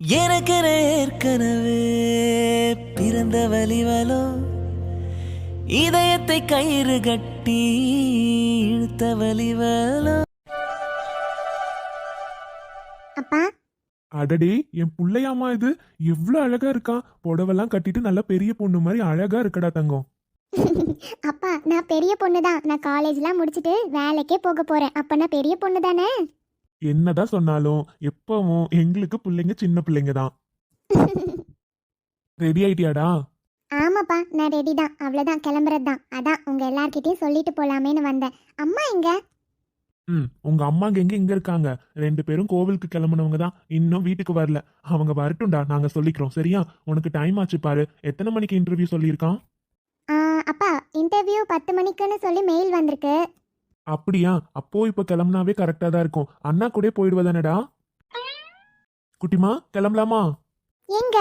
எனக்கென ஏற்கனவே பிறந்த வலிவலோ இதயத்தை கயிறு கட்டி இழுத்த வலிவலோ அப்பா. அடடே என் புள்ளையாமா இது. எவ்வளவு அழகா இருக்கா. புடவெல்லாம் கட்டிட்டு நல்ல பெரிய பொண்ணு மாதிரி அழகா இருக்கடா தங்கம். அப்பா நான் பெரிய பொண்ணு தான் நான் காலேஜ்லாம் முடிச்சுட்டு வேலைக்கே போக போறேன். அப்ப நான் பெரிய பொண்ணு தானே என்னதான் சொன்னாலும் எப்பவும் எங்களுக்கு பிள்ளைங்க சின்ன பிள்ளைங்க தான். ரெடி ஆயிட்டியாடா? ஆமாப்பா நான் ரெடி தான். அவ்வளோதான் கிளம்புறது தான் அதான் உங்க எல்லார்கிட்டயும் சொல்லிட்டு போலாமேன்னு வந்தேன். அம்மா எங்க? ம் உங்க அம்மாங்க எங்க இங்க இருக்காங்க. ரெண்டு பேரும் கோவிலுக்கு கிளம்புனவங்க தான். இன்னும் வீட்டுக்கு வரல. அவங்க வரட்டும்டா நாங்க சொல்லிக்கிறோம். சரியா? உனக்கு டைம் ஆச்சு பாரு. எத்தனை மணிக்கு இன்டர்வியூ சொல்லியிருக்கான்? ஆ, அப்பா இன்டர்வியூ பத்து மணிக்குன்னு சொல்லி மெயில் வந்திருக்கு. அப்படியா? அப்போ இப்ப கிளம்புனாவே கரெக்டா தான் இருக்கும். அண்ணா கூட போயிடுவதானடா குட்டிமா கிளம்பலாமா? எங்க?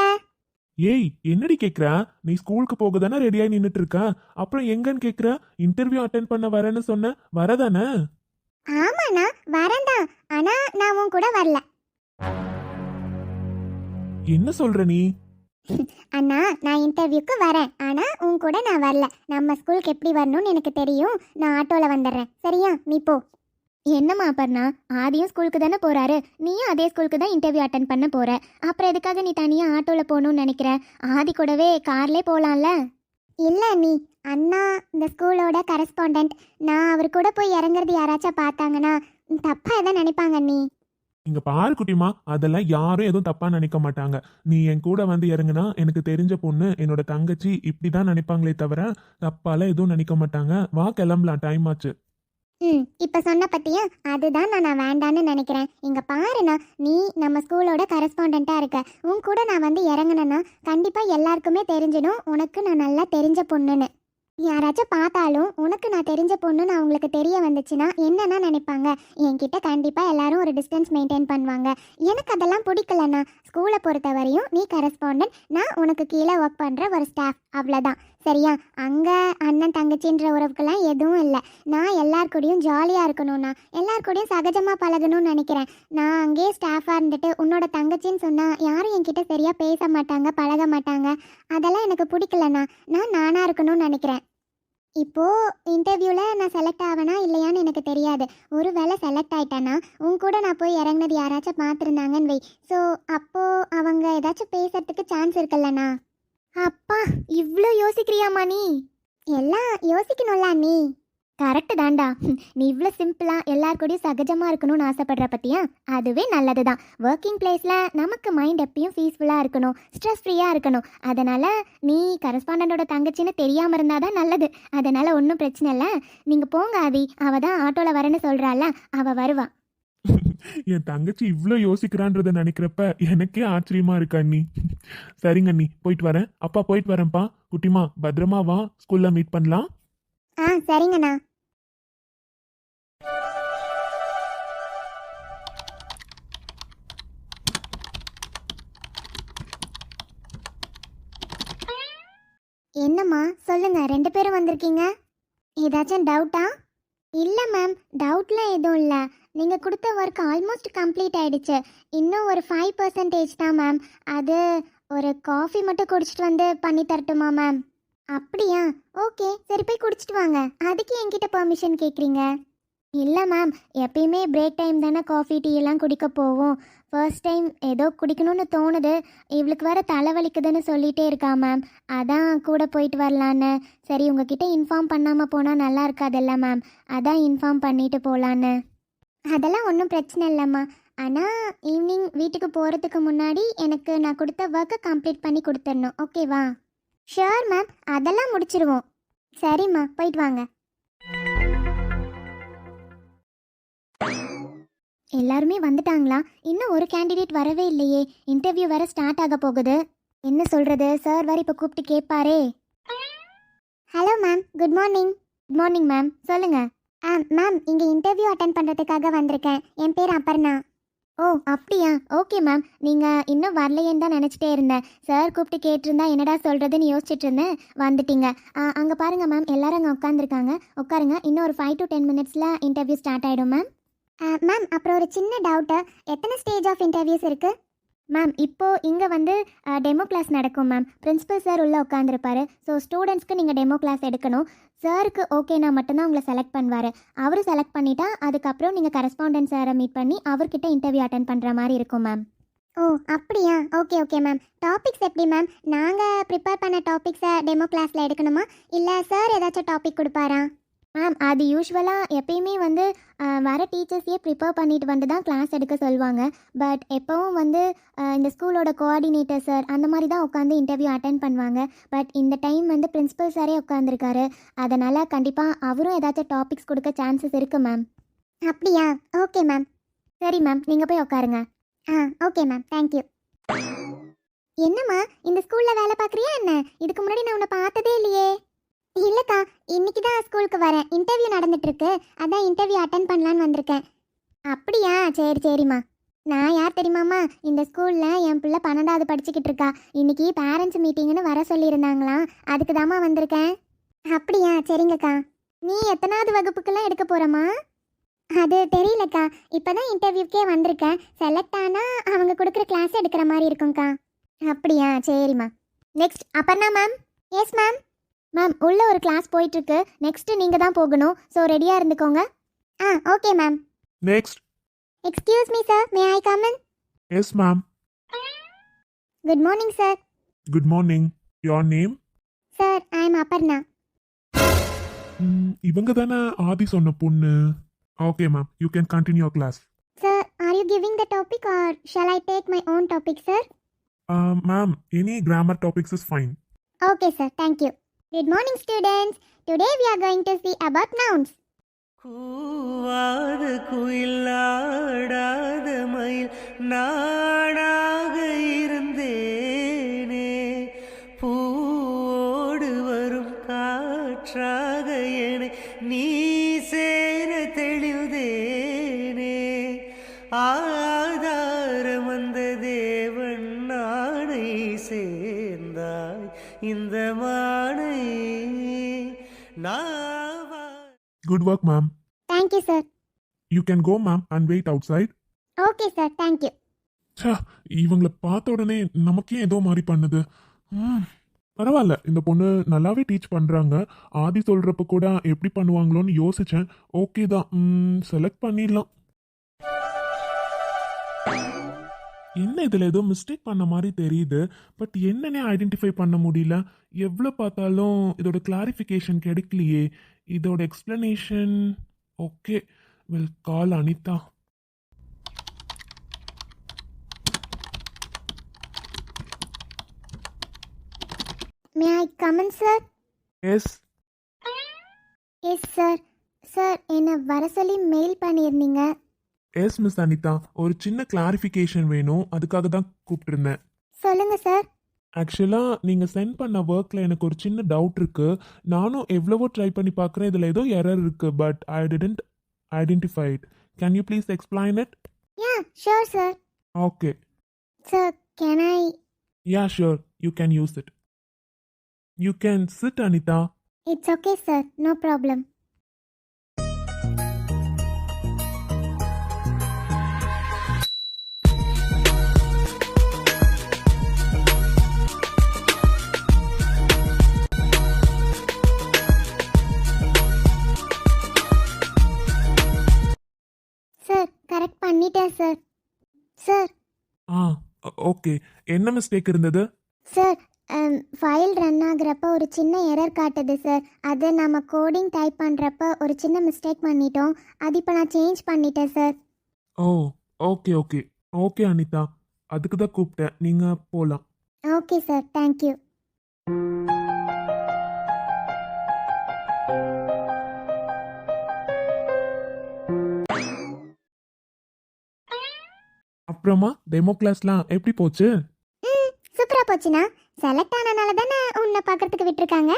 ஏய் என்னடி கேக்குற? நீ ஸ்கூலுக்கு போக தானே ரெடியாகி நின்னுட்டு இருக்க அப்புறம் எங்கன்னு கேக்குற? இன்டர்வியூ அட்டென்ட் பண்ண வரேன்னு சொன்ன வரதானே? ஆமாண்ணா வரேன் தான் ஆனா நான் உன் கூட வரல. என்ன சொல்ற நீ? அண்ணா நான் இன்டர்வியூக்கு வரேன். ஆனா உன் கூட நான் வரல. நம்ம ஸ்கூலுக்கு எப்படி வரணும்னு எனக்கு தெரியும். நான் ஆட்டோல வந்துடுறேன். சரியா? நீ போ. என்னம்மா அப்பர்ணா ஆதியும் ஸ்கூலுக்கு தானே போறாரு. நீயும் அதே ஸ்கூலுக்கு தான் இன்டர்வியூ அட்டன் பண்ண போற. அப்புறம் எதுக்காக நீ தனியா ஆட்டோல போகணும்னு நினைக்கிற? ஆதி கூடவே கார்லே போலாம்ல. இல்ல நீ அண்ணா இந்த ஸ்கூலோட கரஸ்பாண்டன்ட் நான் அவர் கூட போய் இறங்குறது யாராச்சும் பார்த்தாங்கன்னா தப்பா எதை நினைப்பாங்க நீ இங்க பாரு குட்டிமா அதெல்லாம் யாரும் எதுவும் தப்பா நினைக்க மாட்டாங்க. நீ என் கூட வந்து இறங்குனா எனக்கு தெரிஞ்ச பொண்ணு என்னோட தங்கச்சி இப்படிதான் நினைப்பாங்களே தவிர தப்பால எதுவும் நினைக்க மாட்டாங்க. வா கிளம்பலாம் டைம் ஆச்சு. ம் இப்போ சொன்ன பத்தியா? அதுதான் நான் வேண்டான்னு நினைக்கிறேன். இங்க பாருண்ணா நீ நம்ம ஸ்கூலோட கரஸ்பாண்டண்ட்டாக இருக்க. உன் கூட நான் வந்து இறங்குனேன்னா கண்டிப்பாக எல்லாருக்குமே தெரிஞ்சிடும். உனக்கு நான் நல்லா தெரிஞ்ச பொண்ணுன்னு. யாராச்சும் பார்த்தாலும் உனக்கு நான் தெரிஞ்ச பொண்ணுன்னு அவங்களுக்கு தெரிய வந்துச்சுன்னா என்னன்னா நினைப்பாங்க? என்கிட்ட கண்டிப்பாக எல்லாரும் ஒரு டிஸ்டன்ஸ் மெயின்டைன் பண்ணுவாங்க. எனக்கு அதெல்லாம் பிடிக்கலண்ணா. ஸ்கூலை பொறுத்த வரையும் நீ கரஸ்பாண்டன்ட் நான் உனக்கு கீழே ஒர்க் பண்ணுற ஒரு ஸ்டாஃப் அவ்வளோதான் சரியா? அங்கே அண்ணன் தங்கச்சின்ற உறவுக்கெல்லாம் எதுவும் இல்லை. நான் எல்லார் கூடயும் ஜாலியாக இருக்கணும்னா எல்லார் கூடயும் சகஜமாக பழகணும்னு நினைக்கிறேன். நான் அங்கேயே ஸ்டாஃபாக இருந்துட்டு உன்னோட தங்கச்சின்னு சொன்னால் யாரும் என்கிட்ட சரியாக பேச மாட்டாங்க பழக மாட்டாங்க. அதெல்லாம் எனக்கு பிடிக்கலண்ணா. நான் நானாக இருக்கணும்னு நினைக்கிறேன். இப்போது இன்டர்வியூவில் நான் செலக்ட் ஆவேனா இல்லையான்னு எனக்கு தெரியாது. ஒரு வேளை செலக்ட் ஆயிட்டேன்னா உன் கூட நான் போய் இறங்குனது யாராச்சும் பார்த்துருந்தாங்கன்னு வை. ஸோ அப்போது அவங்க ஏதாச்சும் பேசுறதுக்கு சான்ஸ் இருக்குல்லண்ணா? அப்பா இவ்வளோ யோசிக்கிறியாமா நீ? எல்லாம் யோசிக்கணும்ல நீ கரெக்டு தான்டா. நீ இவ்வளோ சிம்பிளாக எல்லார் கூடயும் சகஜமாக இருக்கணும்னு ஆசைப்படுற பற்றியா அதுவே நல்லது தான் ஒர்க்கிங் பிளேஸில் நமக்கு மைண்ட் எப்பயும் பீஸ்ஃபுல்லாக இருக்கணும் ஸ்ட்ரெஸ் ஃப்ரீயாக இருக்கணும். அதனால் நீ கரஸ்பாண்டோட தங்கச்சின்னு தெரியாமல் இருந்தால் தான் நல்லது. அதனால் ஒன்றும் பிரச்சனை இல்லை. நீங்கள் போங்க ஆதி. அவள் தான் ஆட்டோவில் வரேன்னு சொல்கிறாள் அவள் வருவா. என் தங்கச்சி இவ்வளோ யோசிக்கிறான்றத நினைக்கிறப்ப எனக்கே ஆச்சரியமா இருக்கு அண்ணி. சரிங்க அண்ணி. போயிட்டு வரேன். அப்பா போயிட்டு வரேன்ப்பா. குட்டிமா பத்திரமா வா. ஸ்கூல்ல மீட் பண்ணலாம். ஆ சரிங்கண்ணா என்னம்மா சொல்லுங்க ரெண்டு பேரும் வந்திருக்கீங்க? ஏதாச்சும் டவுட்டா? இல்லை மேம் டவுட்லாம் எதுவும் இல்லை. நீங்கள் கொடுத்த ஒர்க் ஆல்மோஸ்ட் கம்ப்ளீட் ஆயிடுச்சு. இன்னும் ஒரு ஃபைவ் பர்சன்டேஜ் தான் மேம். அது ஒரு காஃபி மட்டும் குடிச்சிட்டு வந்து பண்ணி தரட்டுமா மேம்? அப்படியா? ஓகே சரி போய் குடிச்சிட்டு வாங்க. அதுக்கு என்கிட்ட பர்மிஷன் கேட்குறீங்க இல்லை மேம் எப்பயுமே பிரேக் டைம் தானே காஃபி டீ எல்லாம் குடிக்க போவோம். ஃபர்ஸ்ட் டைம் ஏதோ குடிக்கணும்னு தோணுது. இவளுக்கு வேற தலைவலிக்குதுன்னு சொல்லிட்டே இருக்கா மேம் அதான் கூட போயிட்டு வரலான்னு. சரி உங்ககிட்ட இன்ஃபார்ம் பண்ணாமல் போனால் நல்லா இருக்காதுல்ல மேம் அதான் இன்ஃபார்ம் பண்ணிட்டு போகலான்னு அதெல்லாம் ஒன்றும் பிரச்சனை இல்லைம்மா. ஆனால் ஈவினிங் வீட்டுக்கு போகிறதுக்கு முன்னாடி எனக்கு நான் கொடுத்த ஒர்க்கை கம்ப்ளீட் பண்ணி கொடுத்துடணும். ஓகேவா ஷியோர் மேம் அதெல்லாம் முடிச்சிருவோம். சரிம்மா போயிட்டு வாங்க. எல்லாருமே வந்துட்டாங்களா? இன்னும் ஒரு கேண்டிடேட் வரவே இல்லையே. இன்டர்வியூ வேற ஸ்டார்ட் ஆக போகுது. என்ன சொல்றது? சார் வேற இப்போ கூப்பிட்டு கேட்பாரே hello ma'am good morning good morning ma'am சொல்லுங்க. ஆ மேம் இங்கே இன்டர்வியூ அட்டன் பண்ணுறதுக்காக வந்திருக்கேன். என் பேர் அப்பர்ணா ஓ அப்படியா? ஓகே மேம் நீங்கள் இன்னும் வரலையேன்னு தான் நினச்சிட்டே இருந்தேன். சார் கூப்பிட்டு கேட்டிருந்தா என்னடா சொல்கிறதுன்னு யோசிச்சுட்டு இருந்தேன். வந்துட்டீங்க. அங்கே பாருங்கள் மேம் எல்லாரும் அங்கே உட்காந்துருக்காங்க உட்காருங்க. இன்னும் ஒரு ஃபைவ் டு டென் மினிட்ஸில் இன்டர்வியூ ஸ்டார்ட் ஆகிடும் மேம் மேம் அப்புறம் ஒரு சின்ன டவுட்டு எத்தனை ஸ்டேஜ் ஆஃப் இன்டர்வியூஸ் இருக்குது மேம் இப்போ இங்கே வந்து டெமோ கிளாஸ் நடக்கும் மேம் பிரின்ஸிபல் சார் உள்ளே உட்காந்துருப்பாரு ஸோ ஸ்டூடெண்ட்ஸ்க்கு நீங்கள் டெமோ கிளாஸ் எடுக்கணும். சாருக்கு ஓகேனா மட்டும்தான் உங்களை செலக்ட் பண்ணுவார். அவர் செலக்ட் பண்ணிட்டா அதுக்கப்புறம் நீங்கள் கரஸ்பாண்டன்ட் சாரை மீட் பண்ணி அவர்கிட்ட இன்டர்வியூ அட்டன் பண்ணுற மாதிரி இருக்கும் மேம் ஓ அப்படியா? ஓகே ஓகே மேம் டாபிக்ஸ் எப்படி மேம் நாங்கள் ப்ரிப்பேர் பண்ண டாபிக்ஸை டெமோ கிளாஸில் எடுக்கணுமா? இல்லை சார் ஏதாச்சும் டாபிக் கொடுப்பாரா? மேம் அது யூஸ்வலாக எப்பயுமே வந்து வர டீச்சர்ஸையே ப்ரிப்பேர் பண்ணிட்டு வந்து தான் கிளாஸ் எடுக்க சொல்லுவாங்க. பட் எப்போவும் வந்து இந்த ஸ்கூலோட கோஆர்டினேட்டர் சார் அந்த மாதிரி தான் உட்காந்து இன்டர்வியூ அட்டன் பண்ணுவாங்க. பட் இந்த டைம் வந்து பிரின்சிபல் சாரே உட்காந்துருக்காரு அதனால் கண்டிப்பாக அவரும் ஏதாச்சும் டாபிக்ஸ் கொடுக்க சான்சஸ் இருக்குது மேம் அப்படியா? ஓகே மேம் சரி மேம் நீங்கள் போய் உட்காருங்க. ஆ ஓகே மேம் தேங்க்யூ என்னம்மா? இந்த ஸ்கூலில் வேலை பார்க்குறியா என்ன? இதுக்கு முன்னாடி நான் உன்னை பார்த்ததே இல்லையே. இல்லைக்கா இன்னைக்கு தான் ஸ்கூலுக்கு வரேன். இன்டர்வியூ நடந்துட்டு இருக்கு அதான் இன்டர்வியூ அட்டன் பண்ணலான்னு வந்திருக்கேன். அப்படியா? சரி சரிம்மா. நான் யார் தெரியுமாம்மா? இந்த ஸ்கூலில் என் பிள்ளை பன்னெண்டாவது படிச்சுக்கிட்டு இருக்கா. இன்னைக்கு பேரண்ட்ஸ் மீட்டிங்னு வர சொல்லியிருந்தாங்களாம். அதுக்கு தாம்மா வந்திருக்கேன். அப்படியா? சரிங்கக்கா. நீ எத்தனாவது வகுப்புக்கெல்லாம் எடுக்க போகிறம்மா அது தெரியலக்கா. இப்போ தான் இன்டர்வியூக்கே வந்திருக்கேன். செலக்ட் ஆனால் அவங்க கொடுக்குற கிளாஸ் எடுக்கிற மாதிரி இருக்கும்க்கா. அப்படியா? சரிம்மா. Next Aparna ma'am yes ma'am ma'am உள்ள ஒரு கிளாஸ் போயிட்டு இருக்கு நெக்ஸ்ட் நீங்க தான் போகணும். ஸோ ரெடியா இருந்துக்கோங்க. ஆ okay ma'am next excuse me sir may I come in yes ma'am good morning sir good morning your name sir I am Aparna இவங்க தானே ஆதி சொன்ன பொண்ணு? Okay ma'am you can continue class sir are you giving the topic or shall I take my own topic sir ma'am any grammar topics is fine okay sir thank you good morning students today we are going to see about nouns. கூவாத குயிலாடாத மயில் நாடாக இருந்தேனே. பூவோடு வரும் காற்றாக என நீ சேர தெளிவுதேனே. ஆதாரம் வந்த தேவன் நாணை சேர்ந்தாய். இந்த மா good work ma'am thank you sir you can go ma'am and wait outside okay sir thank you ச்சே இவங்கள பார்த்த உடனே நமக்கே ஏதோ மாதிரி பண்ணுது. ம், பரவாயில்ல. இந்த பொண்ணு நல்லாவே டீச் பண்ணுறாங்க ஆதி சொல்கிறப்ப கூட எப்படி பண்ணுவாங்களோன்னு யோசித்தேன் ஓகே தான். செலக்ட் பண்ணிடலாம். என்ன இதில் ஏதோ மிஸ்டேக் பண்ண மாதிரி தெரியுது பட் என்னன்னே ஐடென்டிஃபை பண்ண முடியல. எவ்வளோ பார்த்தாலும் இதோட கிளாரிஃபிகேஷன் கிடைக்கலையே. இதோட explanation okay will call Anitha. May I come in sir yes yes sir sir என்னை வர சொல்லி மெயில் பண்ணியிருந்தீங்க. எஸ் மிஸ் அனிதா ஒரு சின்ன கிளாரிஃபிகேஷன் வேணும். அதுக்காக தான் கூப்பிட்டுருந்தேன். சொல்லுங்க சார் ஆக்சுவலாக நீங்கள் சென்ட் பண்ண ஒர்க்கில் எனக்கு ஒரு சின்ன டவுட் இருக்குது நானும் எவ்வளவோ ட்ரை பண்ணி பார்க்குறேன். இதில் ஏதோ எரர் இருக்குது but I didn't identified can you please explain it yeah sure sir okay sir can I yeah sure you can use it you can sit Anitha it's okay sir no problem okay. என்ன mistake இருந்தது? Sir file run ஆகுறப்ப ஒரு சின்ன error காட்டுது sir அது நம்ம coding type பண்ணுறப்ப ஒரு சின்ன மிஸ்டேக் பண்ணிட்டோம். அது இப்போ நான் சேஞ்ச் பண்ணிட்டேன் sir oh okay okay. Okay Anitha. அதுக்கு தான் கூப்பிட்டேன். நீங்கள் போகலாம் ஓகே சார் தேங்க்யூ அப்புறமா டெமோ கிளாஸ்லாம் எப்படி போச்சு? ம் சூப்பராக போச்சுண்ணா. செலக்ட் ஆனனால தானே உன்னை பார்க்கறதுக்கு விட்டுருக்காங்க?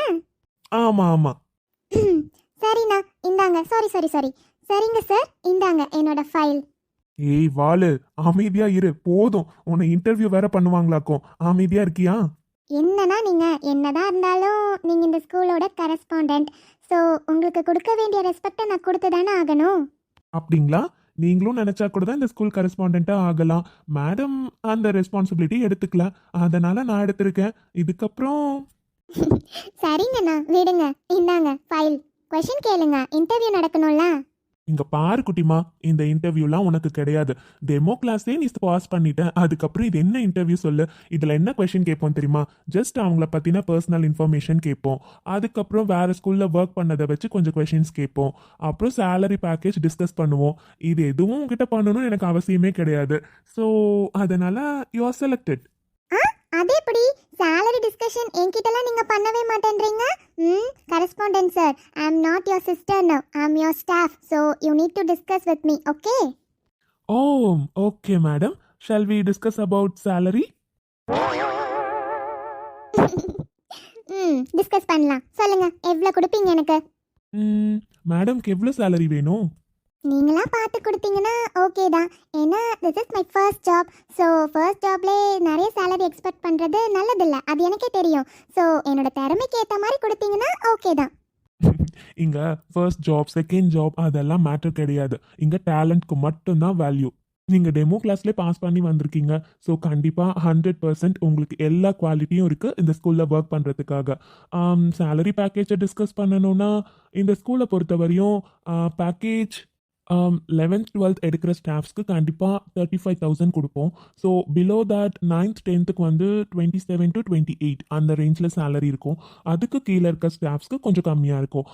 ஆமாம் ஆமாம் ம், சரிண்ணா. இந்தாங்க. சாரி சாரி சாரி சரிங்க சார் இந்தாங்க என்னோட ஃபைல் ஏய் வாளு அமைதியா இரு. போதும். உன்னை இன்டர்வியூ வேற பண்ணுவாங்களாக்கும் அமைதியா இருக்கியா? என்னன்னா நீங்கள் என்னதான் இருந்தாலும் நீங்கள் இந்த ஸ்கூலோட கரஸ்பாண்டன்ட் ஸோ உங்களுக்கு கொடுக்க வேண்டிய ரெஸ்பெக்டை நான் கொடுத்து தானே ஆகணும்? அப்படிங்களா? நீங்களும் நினைச்சா கூட தான் இந்த ஸ்கூல் கரஸ்பாண்டண்ட்டா ஆகலாம். மேடம் அந்த ரெஸ்பான்சிபிலிட்டி எடுத்துக்கல. அதனால நான் எடுத்திருக்கேன். இதுக்கப்புறம் சரிங்கண்ணா விடுங்க. இந்தாங்க ஃபைல் கொஷின் கேளுங்க. இன்டர்வியூ நடக்கணும்ல? இங்க பாரு குட்டிமா இந்த இன்டர்வியூலாம் உனக்கு கிடையாது. டெமோ கிளாஸே நீ பாஸ் பண்ணிட்டேன் அதுக்கப்புறம் இது என்ன இன்டர்வியூ சொல்லு? இதுல என்ன கொஸ்டின் கேட்போம் தெரியுமா? ஜஸ்ட் அவங்கள பத்தின பர்சனல் இன்ஃபர்மேஷன் கேட்போம். அதுக்கப்புறம் வேற ஸ்கூல்ல ஒர்க் பண்ணதை வச்சு கொஞ்சம் கொஸ்டின்ஸ் கேட்போம். அப்புறம் சேலரி பேக்கேஜ் டிஸ்கஸ் பண்ணுவோம். இது எதுவும் உங்ககிட்ட பண்ணணும்னு எனக்கு அவசியமே கிடையாது. ஸோ அதனால யூ ஆர் செலக்டட் அது எப்படி salary டிஸ்கஷன் என்கிட்டலாம் நீங்க பண்ணவே மாட்டேன்றீங்க? ம் correspondent sir I am not your sister now I am your staff so you need to discuss with me okay oh okay madam. Shall we discuss about salary ம் discuss பண்ணலாம். சொல்லுங்க எவ்வளோ கொடுப்பீங்க எனக்கு? மேடம்க்கு எவ்வளோ சேலரி வேணும்? நீங்களா பார்த்து கொடுத்தீங்கன்னா ஓகே தான். ஏன்னா this is my first job so first ஜாப்லே நிறைய சேலரி எக்ஸ்பெக்ட் பண்ணுறது நல்லதில்ல. அது எனக்கே தெரியும். ஸோ என்னோட திறமைக்கு ஏற்ற மாதிரி கொடுத்தீங்கன்னா ஓகே தான். இங்க ஃபர்ஸ்ட் ஜாப் செகண்ட் ஜாப் அதெல்லாம் மேட்டர் கிடையாது. இங்க டேலண்ட்க்கு மட்டும்தான் வேல்யூ நீங்க டெமோ கிளாஸ்ல பாஸ் பண்ணி வந்திருக்கீங்க. ஸோ கண்டிப்பா ஹண்ட்ரட் பர்சன்ட் உங்களுக்கு எல்லா குவாலிட்டியும் இருக்கு இந்த ஸ்கூல்ல ஒர்க் பண்றதுக்காக. சேலரி பேக்கேஜை டிஸ்கஸ் பண்ணணும்னா இந்த ஸ்கூலை பொறுத்தவரையும் பேக்கேஜ் லெவன்த் டுவெல்த் எடுக்கிற ஸ்டாஃப்ஸ்க்கு கண்டிப்பாக தேர்ட்டி ஃபைவ் தௌசண்ட் கொடுப்போம் ஸோ பிலோ தட் நைன்த் டென்த்துக்கு வந்து twenty seven to twenty eight அந்த ரேஞ்சில் சேலரி இருக்கும். அதுக்கு கீழே இருக்க ஸ்டாஃப்ஸ்க்கு கொஞ்சம் கம்மியாக இருக்கும்.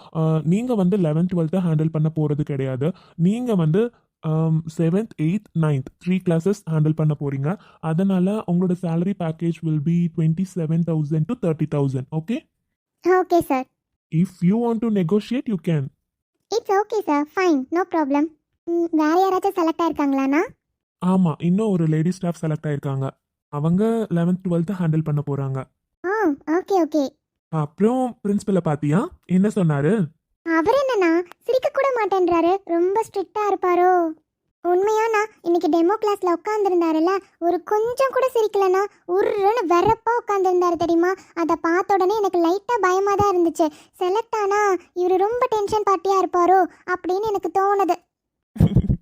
நீங்கள் வந்து லெவன்த் டுவெல்த்தை ஹேண்டில் பண்ண போகிறது கிடையாது. நீங்கள் வந்து seventh eighth ninth three classes handle பண்ண போகிறீங்க அதனால் உங்களோட salary package will be twenty seven thousand to thirty thousand okay okay sir if you want to negotiate you can it's okay sir fine no problem வேற யாராச்சும் select ஆயிருக்காங்களாண்ணா? ஆமாம் இன்னும் ஒரு lady staff select ஆயிருக்காங்க. அவங்க லெவன்த் டுவெல்த்து ஹேண்டில் பண்ண போகிறாங்க ஆ okay okay அப்புறம் பிரின்சிபலை பார்த்தியா என்ன சொன்னாரு? அவர் என்னண்ணா? சிரிக்க கூட மாட்டேன்றாரு. ரொம்ப ஸ்ட்ரிக்டா இருப்பாரோ? உண்மையாண்ணா இன்னைக்கு டெமோ கிளாஸ்ல உட்காந்துருந்தாருல்ல ஒரு கொஞ்சம் கூட சிரிக்கலண்ணா உருன்னு வெறப்பா உட்காந்துருந்தாரு தெரியுமா? அதை பார்த்த உடனே எனக்கு லைட்டா பயமா தான் இருந்துச்சு. செலக்ட் ஆனா இவர் ரொம்ப டென்ஷன் பார்ட்டியா இருப்பாரோ அப்படின்னு எனக்கு தோணுது.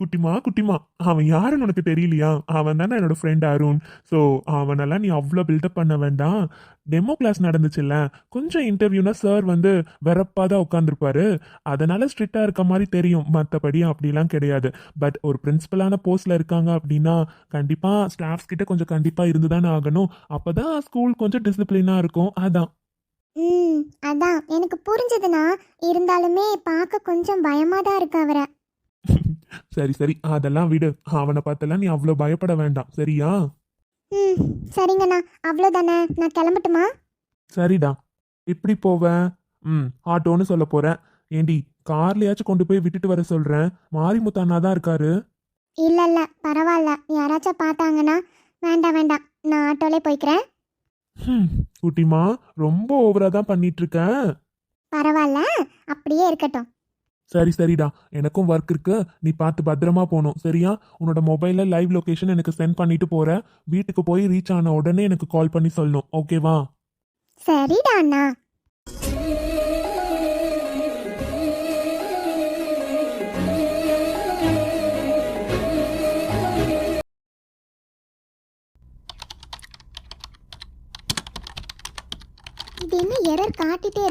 குட்டிமா குட்டிமா. அவன் யாருன்னு உனக்கு தெரியலையா? அவன் தானே என்னோட ஃப்ரெண்ட் அருண். ஸோ அவனெல்லாம் நீ அவ்வளோ பில்டப் பண்ண வேண்டாம். டெமோ கிளாஸ் நடந்துச்சுல்ல? கொஞ்சம் இன்டர்வியூனா சார் வந்து வெறப்பாக தான் உட்காந்துருப்பாரு அதனால ஸ்ட்ரிக்டாக இருக்க மாதிரி தெரியும். மற்றபடி அப்படிலாம் கிடையாது. பட் ஒரு பிரின்சிபலான போஸ்ட்ல இருக்காங்க அப்படின்னா கண்டிப்பாக ஸ்டாஃப்ஸ் கிட்ட கொஞ்சம் கண்டிப்பாக இருந்து தானே ஆகணும். அப்போ தான் ஸ்கூல் கொஞ்சம் டிசிப்ளினாக இருக்கும். அதான். ம் அதான். எனக்கு புரிஞ்சதுன்னா இருந்தாலுமே பார்க்க கொஞ்சம் பயமாக தான் இருக்கு அவரை. சரி சரி அதெல்லாம் விடு. அவனை பார்த்தெல்லாம் நீ அவ்வளோ பயப்பட வேண்டாம். சரியா? ம் சரிங்கண்ணா. அவ்வளோதானே. நான் கிளம்பட்டுமா? சரிடா. எப்படி போவேன் ம் ஆட்டோன்னு சொல்ல போறேன். ஏண்டி கார்லயாச்சும் கொண்டு போய் விட்டுட்டு வர சொல்றேன். மாரிமுத்து அண்ணா தான் இருக்காரு? இல்லை இல்லை பரவாயில்ல. யாராச்சும் பார்த்தாங்கன்னா வேண்டாம் வேண்டாம். நான் ஆட்டோலே போய்க்கிறேன். ஹம், குட்டிமா ரொம்ப ஓவரா தான் பண்ணிட்டு இருக்க. பரவாயில்ல. அப்படியே இருக்கட்டும். சரி சரிடா. எனக்கும் ஒர்க் இருக்கு. நீ பார்த்து பத்திரமா போகணும் சரியா? உன்னோட மொபைலில் லைவ் லொக்கேஷன் எனக்கு சென்ட் பண்ணிட்டு போற. வீட்டுக்கு போய் ரீச் ஆன உடனே எனக்கு கால் பண்ணி சொல்லணும். ஓகேவா சரிடா அண்ணா.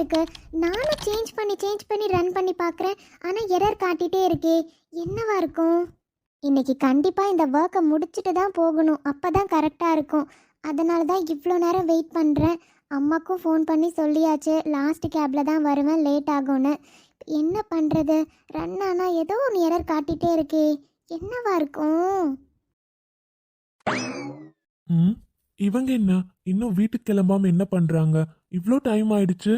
இருக்கு. நானும் சேஞ்ச் பண்ணி சேஞ்ச் பண்ணி ரன் பண்ணி பார்க்குறேன் ஆனால் எரர் காட்டிகிட்டே இருக்கே. என்னவா இருக்கும்? இன்னைக்கு கண்டிப்பாக இந்த ஒர்க்கை முடிச்சுட்டு தான் போகணும். அப்போ தான் கரெக்டாக இருக்கும். அதனால தான் இவ்வளோ நேரம் வெயிட் பண்ணுறேன் அம்மாக்கும் ஃபோன் பண்ணி சொல்லியாச்சு. லாஸ்ட் கேபில் தான் வருவேன். லேட் ஆகும்னு. என்ன பண்ணுறது ரன் ஆனால் ஏதோ ஒன்று எரர் காட்டிகிட்டே இருக்கே. என்னவா இருக்கும்? ம் இவங்க என்ன? இன்னும் வீட்டுக்கு கிளம்பாம என்ன பண்றாங்க? இவ்வளோ டைம் ஆயிடுச்சு.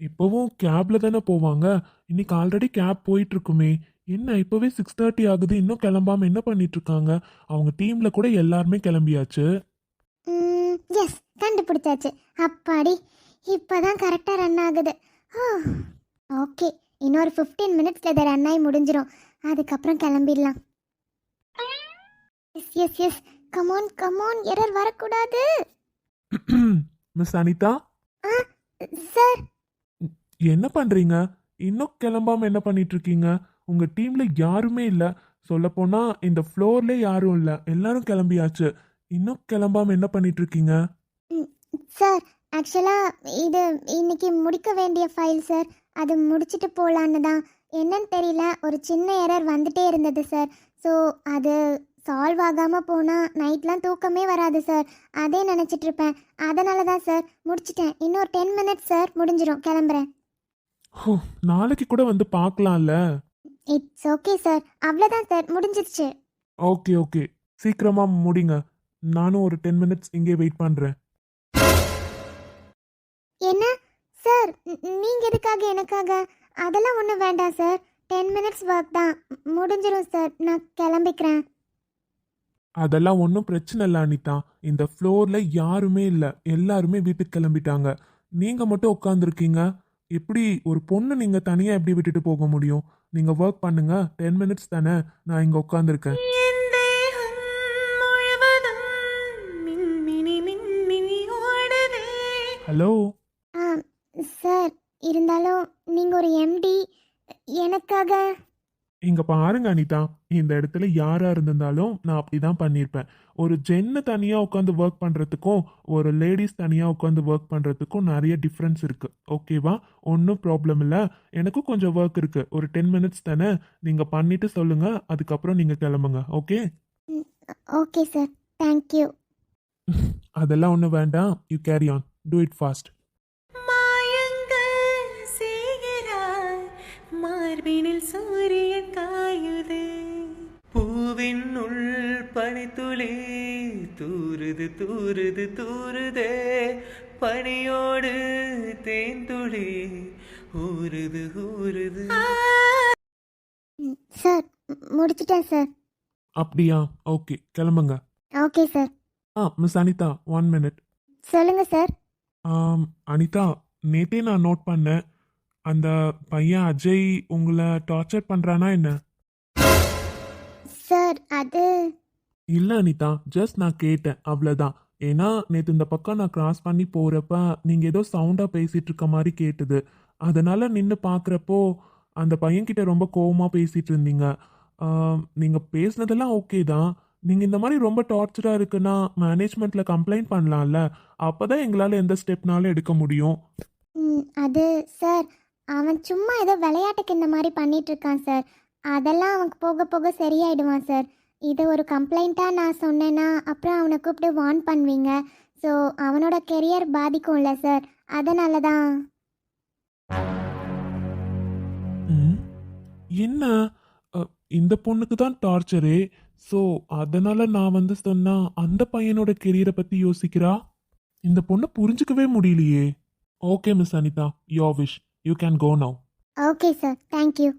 இப்போவும் கேப்ல தானே போவாங்க? இன்னைக்கு ஆல்ரெடி கேப் போயிட்டு இருக்குமே என்ன இப்போவே சிக்ஸ் தேர்ட்டி ஆகுது இன்னும் கிளம்பாம என்ன பண்ணிட்டு இருக்காங்க அவங்க டீம்ல கூட எல்லாருமே கிளம்பியாச்சு. எஸ் கண்டுபிடிச்சாச்சு. அப்பாடி இப்போ தான் கரெக்டாக ரன் ஆகுது. ஓகே இன்னொரு ஃபிஃப்டீன் மினிட்ஸில் இதை ரன் ஆகி முடிஞ்சிடும் அதுக்கப்புறம் கிளம்பிடலாம். Yes yes yes come on come on error வரக்கூடாது. மிஸ் அனிதா என்ன பண்றீங்க? இன்னும் கிளம்பாம என்ன பண்ணிட்டு இருக்கீங்க உங்க டீம்ல யாருமே இல்ல. சொல்லப்போனா இந்த ஃப்ளோர்ல யாரும் இல்ல. எல்லாரும் கிளம்பியாச்சு. இன்னும் கிளம்பாம என்ன பண்ணிட்டு இருக்கீங்க சார் ஆக்சுவலாக இது இன்னைக்கு முடிக்க வேண்டிய ஃபைல் சார் அது முடிச்சிட்டு போலான்னு தான். என்னன்னு தெரியல. ஒரு சின்ன எரர் வந்துட்டே இருந்தது சார் ஸோ அது சால்வ் ஆகாமல் போனால் நைட்லாம் தூக்கமே வராது சார் அதே நினச்சிட்ருப்பேன் அதனால தான் சார் முடிச்சிட்டேன். இன்னொரு டென் மினிட்ஸ் சார் முடிஞ்சிடும் கிளம்புறேன். நாளைக்கு கூட வந்து பார்க்கலாம்ல? இட்ஸ் ஓகே சார் அவ்வளோதான் சார் முடிஞ்சிருச்சு. ஓகே ஓகே சீக்கிரமா முடிங்க. நானும் ஒரு டென் மினிட்ஸ் இங்கே வெயிட் பண்றேன். என்ன? சார் நீங்கள் எதுக்காக எனக்காக? அதெல்லாம் ஒன்றும் வேண்டாம் சார் டென் மினிட்ஸ் ஒர்க் தான். மு- முடிஞ்சிரும் சார் நான் கிளம்பிக்கிறேன். அதெல்லாம் ஒன்றும் பிரச்சனை இல்லை அனிதா. இந்த ஃப்ளோர்ல யாருமே இல்லை. எல்லாருமே வீட்டுக்கு கிளம்பிட்டாங்க. நீங்க மட்டும் உட்காந்துருக்கீங்க எப்படி ஒரு பொண்ணு நீங்க தனியா எப்படி விட்டுட்டு போக முடியும்? நீங்க ஒர்க் பண்ணுங்க. டென் மினிட்ஸ் தானே நான் இங்க உட்காந்துருக்கேன் ஹலோ ஆ சார் இருந்தாலும் நீங்கள் ஒரு எம்டி எனக்காக இங்க பாருங்க அனிதா. இந்த இடத்துல யாரா இருந்திருந்தாலும் நான் அப்படிதான் பண்ணியிருப்பேன் ஒரு ஜென்னு தனியா உட்காந்து ஒர்க் பண்றதுக்கும் ஒரு லேடிஸ் தனியா உட்காந்து ஒர்க் பண்றதுக்கும் நிறைய டிஃப்ரென்ஸ் இருக்கு. ஓகேவா ஒன்றும் ப்ராப்ளம் இல்லை. எனக்கும் கொஞ்சம் ஒர்க் இருக்கு. ஒரு டென் மினிட்ஸ் தானே? நீங்க பண்ணிட்டு சொல்லுங்க. அதுக்கப்புறம் நீங்க கிளம்புங்க. ஓகே ஓகே சார் தேங்க்யூ அதெல்லாம் ஒன்றும் வேண்டாம். You carry on do it fast மாயங்கள் மார்பினில் காயுது பூவின் உள் பனித்துளி தூறுது தூறுது தூறுதே பனியோடு தேன்துளி ஊறுது ஊறுது சார் முடிச்சிட்டேன் சார். அப்படியா? ஓகே கிளம்புங்க. Okay sir. Ah miss Anitha one minute சொல்லுங்கள் சார். ஆம், அனிதா நேத்தே நான் நோட் பண்ணேன். அந்த பையன் அஜய் உங்களை டார்ச்சர் பண்றானா என்ன? சார் அது இல்ல அனிதா ஜஸ்ட் நான் கேட்டேன் அவ்வளவுதான். ஏன்னா நேத்து இந்த பக்கம் நான் கிராஸ் பண்ணி போறப்ப நீங்க ஏதோ சவுண்டா பேசிட்டு இருக்க மாதிரி கேட்டுது. அதனால நின்று பார்க்கறப்போ அந்த பையன்கிட்ட ரொம்ப கோவமா பேசிட்டு இருந்தீங்க. நீங்க பேசுனதெல்லாம் ஓகே தான். நீங்க இந்த மாதிரி ரொம்ப டார்ச்சரா இருக்குன்னா மேனேஜ்மெண்ட்ல கம்ப்ளைண்ட் பண்ணலாம்ல. அப்பதான் எங்களால எந்த ஸ்டெப்னாலும் எடுக்க முடியும். அது சார் அவன் சும்மா ஏதோ விளையாட்டுக்கு இந்த மாதிரி பண்ணிட்டு இருக்கான் சார். அதெல்லாம் அவனுக்கு போக போக சரியாயிடுவான் சார். இது ஒரு கம்ப்ளைண்ட்டாக நான் சொன்னேன்னா அப்புறம் அவனை கூப்பிட்டு வார்ன் பண்ணுவீங்க. ஸோ அவனோட கெரியர் பாதிக்கும்ல சார். அதனால தான் என்ன? இந்த பொண்ணுக்கு தான் டார்ச்சரே ஸோ அதனால நான் வந்து சொன்னா அந்த பையனோட கெரியரை பத்தி யோசிக்கிறா? இந்த பொண்ணை புரிஞ்சுக்கவே முடியலையே. Okay miss Anitha you wish you can go now okay sir thank you